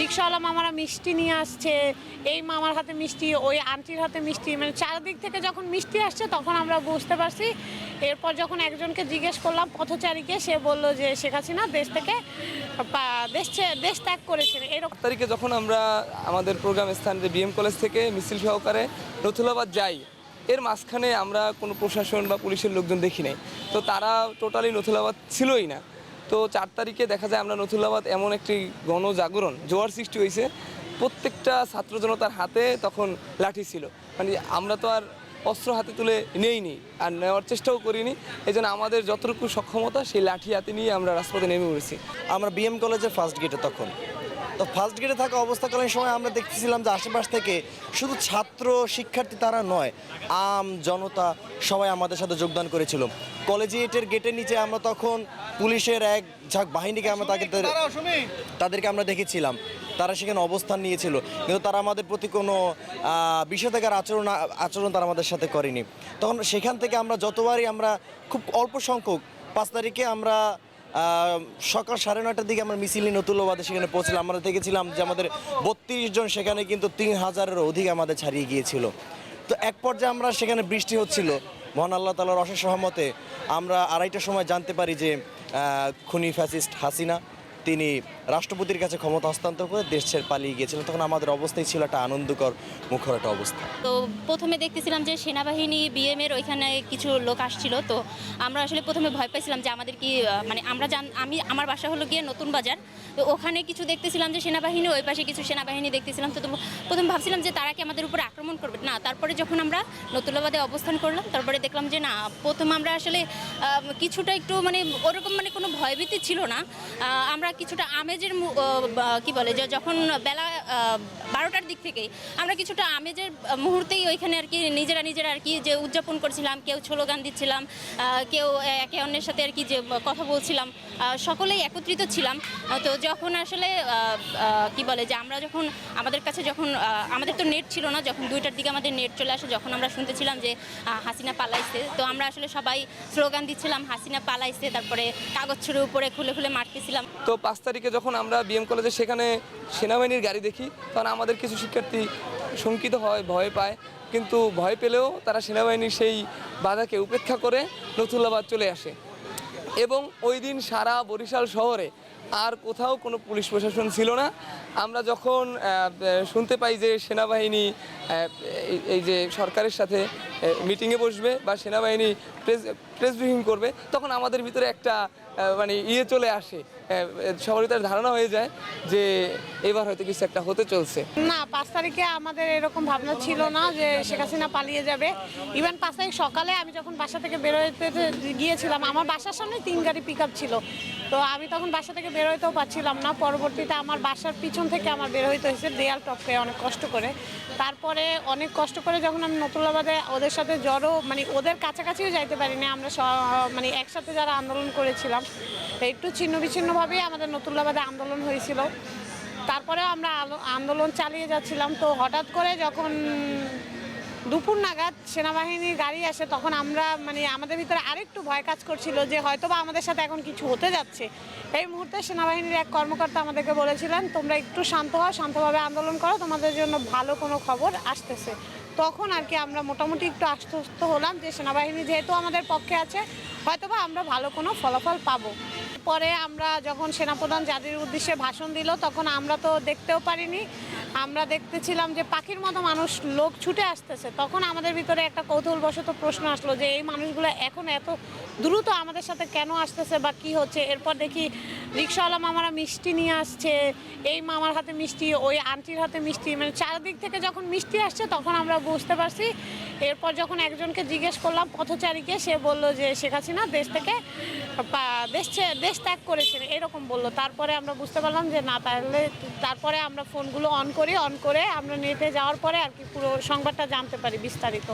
রিক্সাওয়ালা মামারা মিষ্টি নিয়ে আসছে, এই মামার হাতে মিষ্টি, ওই আন্টির হাতে মিষ্টি মানে চারদিক থেকে যখন মিষ্টি আসছে তখন আমরা বুঝতে পারছি। এরপর যখন একজনকে জিজ্ঞেস করলাম পথচারীকে সে বলল যে শেখ হাসিনা দেশ থেকে দেশ দেশ ত্যাগ করেছেন। এরকম তারিখে যখন আমরা আমাদের প্রোগ্রাম স্থান যে বিএম কলেজ থেকে মিছিল সহকারে নথুলাবাদ যাই, এর মাঝখানে আমরা কোনো প্রশাসন বা পুলিশের লোকজন দেখি নাই। তো তারা টোটালি নথুলাবাদ ছিলই না। তো চার তারিখে দেখা যায় আমরা নথুল্লাবাদ এমন একটি গণজাগরণ, জোয়ার সৃষ্টি হয়েছে। প্রত্যেকটা ছাত্র জনতার হাতে তখন লাঠি ছিল। মানে আমরা তো আর অস্ত্র হাতে তুলে নেইনি আর নেওয়ার চেষ্টাও করিনি। এই জন্য আমাদের যতটুকু সক্ষমতা, সেই লাঠি হাতে নিয়ে আমরা রাজপথে নেমে পড়েছি আমরা বিএম কলেজে ফার্স্ট গেটে তখন। তো ফার্স্ট গেটে থাকা অবস্থাকালীন সময় আমরা দেখতেছিলাম যে আশেপাশ থেকে শুধু ছাত্র শিক্ষার্থী তারা নয় আম জনতা সবাই আমাদের সাথে যোগদান করেছিল। কলেজিয়েটের গেটের নিচে আমরা তখন পুলিশের এক ঝাঁক বাহিনীকে আমরা তাকে তাদেরকে আমরা দেখেছিলাম। তারা সেখানে অবস্থান নিয়েছিল। কিন্তু তারা আমাদের প্রতি কোনো বিষেধাগার আচরণ আচরণ তারা আমাদের সাথে করেনি। তখন সেখান থেকে আমরা যতবারই আমরা খুব অল্প সংখ্যক পাঁচ তারিখে আমরা সকাল সাড়ে নয়টার দিকে আমরা মিছিলি নতুল্লাবাদে সেখানে পৌঁছলাম। আমরা দেখেছিলাম যে আমাদের বত্রিশ জন সেখানে কিন্তু তিন হাজারের অধিক আমাদের ছাড়িয়ে গিয়েছিল। তো এক পর্যায়ে আমরা সেখানে বৃষ্টি হচ্ছিল। মহান আল্লাহ তালার অশেষ সহমতে আমরা আড়াইটার সময় জানতে পারি যে খুনি ফ্যাসিস্ট হাসিনা তিনি রাষ্ট্রপতির কাছে ক্ষমতা হস্তান্তর করে দেশ ছেড়ে পালিয়ে গিয়েছিলেন। তখন আমাদের অবস্থায় ছিল একটা আনন্দকর, মুখর একটা অবস্থা। তো প্রথমে দেখতেছিলাম যে সেনাবাহিনী বিএম এর ওইখানে কিছু লোক আসছিল। তো আমরা আসলে প্রথমে ভয় পাইছিলাম যে আমাদের কি মানে আমরা জান, আমি, আমার বাসা হলো গিয়ে নতুন বাজার। তো ওখানে কিছু দেখতেছিলাম যে সেনাবাহিনী, ওই পাশে কিছু সেনাবাহিনী দেখতেছিলাম। তো প্রথম ভাবছিলাম যে তারা কি আমাদের উপর আক্রমণ করবে? না, তারপরে যখন আমরা নতুলাবাদে অবস্থান করলাম, তারপরে দেখলাম যে না, প্রথম আমরা আসলে কিছুটা একটু মানে ওরকম মানে কোনো ভয়ভীতি ছিল না। আমরা কিছুটা আমেজের কি বলে, যে যখন বেলা বারোটার দিক থেকেই আমরা কিছুটা আমেজের মুহূর্তেই ওইখানে আর কি নিজেরা নিজেরা আর কি যে উদযাপন করছিলাম, কেউ স্লোগান দিচ্ছিলাম কেউ একে অন্যের সাথে আর কি যে কথা বলছিলাম। সকলেই একত্রিত ছিলাম। তো যখন আসলে কি বলে যে আমরা যখন আমাদের কাছে যখন আমাদের তো নেট ছিল না, যখন দুইটার দিকে আমাদের নেট চলে আসে, যখন আমরা শুনতেছিলাম যে হাসিনা পালাইছে, তো আমরা আসলে সবাই স্লোগান দিচ্ছিলাম, হাসিনা পালাইছে, তারপরে কাগজ ছুড়ে উপরে খুলে খুলে মারতেছিলাম। তো পাঁচ তারিখে যখন আমরা বিএম কলেজে সেখানে সেনাবাহিনীর গাড়ি দেখি তখন আমাদের কিছু শিক্ষার্থী শঙ্কিত হয়, ভয় পায়, কিন্তু ভয় পেলেও তারা সেনাবাহিনীর সেই বাধাকে উপেক্ষা করে নথুল্লাবাদ চলে আসে। এবং ওই দিন সারা বরিশাল শহরে আর কোথাও কোনো পুলিশ প্রশাসন ছিল না। আমরা যখন শুনতে পাই যে সেনাবাহিনী এই যে সরকারের সাথে মিটিংয়ে বসবে বা সেনাবাহিনী প্রেস প্রেস ব্রিফিং করবে, তখন আমাদের ভিতরে একটা মানে ইয়ে চলে আসে। সবারই তার ধারণা হয়ে যায় যে এবার হয়তো কিছু একটা হতে চলছে। না, পাঁচ তারিখে আমাদের এরকম ভাবনা ছিল না যে শেখ হাসিনা পালিয়ে যাবে। ইভেন পাঁচ তারিখ সকালে আমি যখন বাসা থেকে বেরোতে গিয়েছিলাম, আমার বাসার সামনে তিন গাড়ি পিক ছিল। তো আমি তখন বাসা থেকে বেরোতেও পারছিলাম না। পরবর্তীতে আমার বাসার পিছন থেকে আমার বের হইতে হয়েছে দেয়াল টপকে অনেক কষ্ট করে। তারপরে অনেক কষ্ট করে যখন আমি নতুলাবাদে ওদের সাথে জড়ো মানে ওদের কাছাকাছিও যাইতে পারিনি আমরা মানে একসাথে যারা আন্দোলন করেছিলাম, একটু ছিন্ন বিচ্ছিন্নভাবেই আমাদের নতুলাবাদে আন্দোলন হয়েছিল। তারপরেও আমরা আন্দোলন চালিয়ে যাচ্ছিলাম। তো হঠাৎ করে যখন দুপুর নাগাদ সেনাবাহিনীর গাড়ি আসে, তখন আমরা মানে আমাদের ভিতরে আরেকটু ভয় কাজ করছিল যে হয়তো বা আমাদের সাথে এখন কিছু হতে যাচ্ছে। এই মুহূর্তে সেনাবাহিনীর এক কর্মকর্তা আমাদেরকে বলেছিলেন, তোমরা একটু শান্ত হও, শান্তভাবে আন্দোলন করো, তোমাদের জন্য ভালো কোনো খবর আসতেছে। তখন আর কি আমরা মোটামুটি একটু আশ্বস্ত হলাম যে সেনাবাহিনী যেহেতু আমাদের পক্ষে আছে, হয়তোবা আমরা ভালো কোনো ফলাফল পাবো। পরে আমরা যখন সেনাপ্রধান জাতির উদ্দেশ্যে ভাষণ দিল, তখন আমরা তো দেখতেও পারিনি। আমরা দেখতেছিলাম যে পাখির মতো মানুষ, লোক ছুটে আসতেছে। তখন আমাদের ভিতরে একটা কৌতূহলবশত প্রশ্ন আসলো যে এই মানুষগুলো এখন এত দ্রুত আমাদের সাথে কেন আসতেছে বা কি হচ্ছে? এরপর দেখি রিক্সাওয়ালা মামারা মিষ্টি নিয়ে আসছে, এই মামার হাতে মিষ্টি, ওই আন্টির হাতে মিষ্টি মানে চারদিক থেকে যখন মিষ্টি আসছে তখন আমরা বুঝতে পারছি। এরপর যখন একজনকে জিজ্ঞেস করলাম পথচারীকে সে বলল যে শেখ হাসিনা দেশ থেকে দেশ দেশ ত্যাগ করেছেন, এরকম বলল। তারপরে আমরা বুঝতে পারলাম যে না, তাহলে তারপরে আমরা ফোনগুলো অন করি, অন করে আমরা নেটে যাওয়ার পরে আর কি পুরো সংবাদটা জানতে পারি বিস্তারিত।